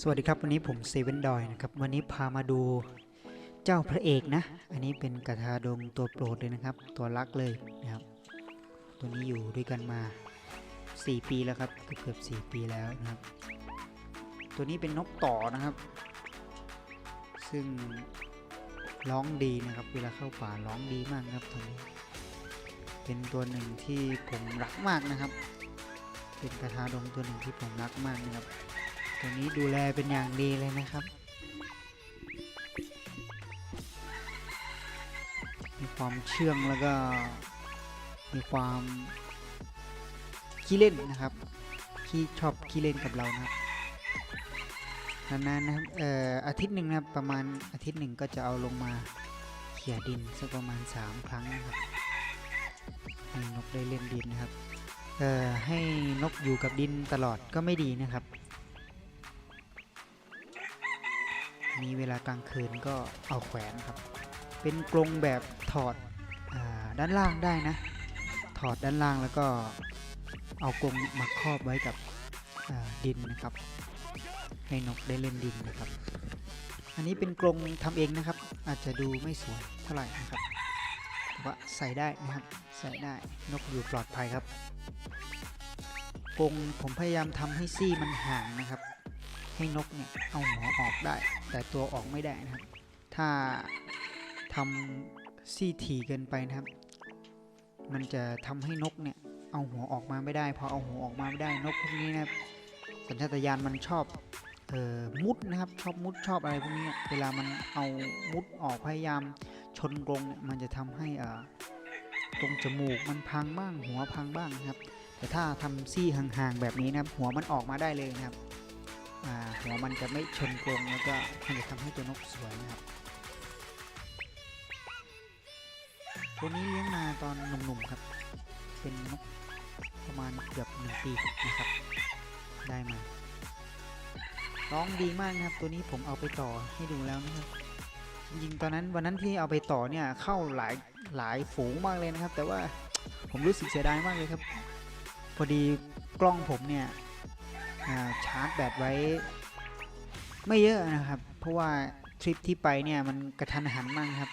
สวัสดีครับวันนี้ผมเซเว่นดอยนะครับวันนี้พามาดูเจ้าพระเอกนะ อันนี้เป็นกระทาดงตัวโปรดเลยนะครับ ตัวรักเลยนะครับ ตัวนี้อยู่ด้วยกันมา 4 ปีแล้วครับเกือบเกือบ4ปีแล้วนะครับ ตัวนี้เป็นนกต่อนะครับ ซึ่งร้องดีนะครับ เวลาเข้าป่าร้องดีมากครับตัวนี้ เป็นตัวหนึ่งที่ผมรักมากนะครับ เป็นกระทาดงตัวหนึ่งที่ผมรักมากนะครับ ตัวนี้ดูแลเป็นอย่างดีเลยนะครับ มีความเชื่องแล้วก็มีความขี้เล่นนะครับขี้ชอบขี้เล่นกับเรานะครับนานๆนะครับเอ่ออาทิตย์หนึ่งนะประมาณอาทิตย์หนึ่งก็จะเอาลงมาเขี่ยดินสักประมาณ 3 ครั้งนะครับให้นกได้เล่นดินนะครับเอ่อให้นกอยู่กับดินตลอดก็ไม่ดีนะครับ มีเวลากลางคืนก็เอาแขวนครับ เป็นกรงแบบถอดอด้านล่างได้นะ ถอดด้านล่างแล้วก็เอากรงมาครอบไว้กับดินนะครับ ให้นกได้เล่นดินนะครับ อันนี้เป็นกรงทำเองนะครับ อาจจะดูไม่สวยเท่าไหร่นะครับแต่ว่าใส่ได้นะครับใส่ได้นกอยู่ปลอดภัยครับกรงผมพยายามทำให้ซี่มันห่างนะครับ ให้นกเนี่ยเอาหัวออกได้ แต่ตัวออกไม่ได้นะครับ ถ้าทำซี่ถี่เกินไปนะครับ มันจะทำให้นกเนี่ยเอาหัวออกมาไม่ได้พอเอาหัวออกมาไม่ได้นกพวกนี้นะครับสัญชาตญาณมันชอบเอ่อมุดนะครับชอบมุดชอบอะไรพวกนี้เวลามันเอามุดออกพยายามชนกรงเนี่ยมันจะทำให้อ่าตรงจมูกมันพังบ้างหัวพังบ้างนะครับ แต่ถ้าทำซี่ห่างๆแบบนี้นะครับหัวมันออกมาได้เลยนะครับ หัวมันจะไม่ชนกรงแล้วก็มันจะทำให้ตัวนกสวยนะครับตัวนี้เลี้ยงมาตอนหนุ่มๆครับ เป็นนกประมาณเกือบหนึ่งปีนะครับ ได้มาร้องดีมากนะครับ ตัวนี้ผมเอาไปต่อให้ดูแล้วนะครับจริงตอนนั้นวันนั้นที่เอาไปต่อเนี่ยเข้าหลายหลายฝูงมากเลยนะครับ แต่ว่าผมรู้สึกเสียดายมากเลยครับ พอดีกล้องผมเนี่ย ชาร์จแบตไว้ไม่เยอะนะครับ เพราะว่าทริปที่ไปเนี่ยมันกระทันหันมากครับ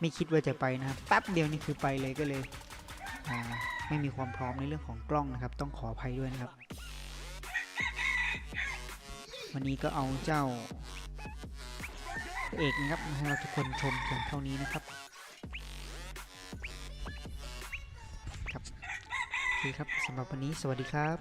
ไม่คิดว่าจะไปนะครับแป๊บเดียวนี่คือไปเลยก็เลยไม่มีความพร้อมในเรื่องของกล้องนะครับ ต้องขออภัยด้วยนะครับ วันนี้ก็เอาเจ้าเอกนะครับให้เราทุกคนชมเพียงเท่านี้นะครับครับโอเคครับสำหรับวันนี้สวัสดีครับ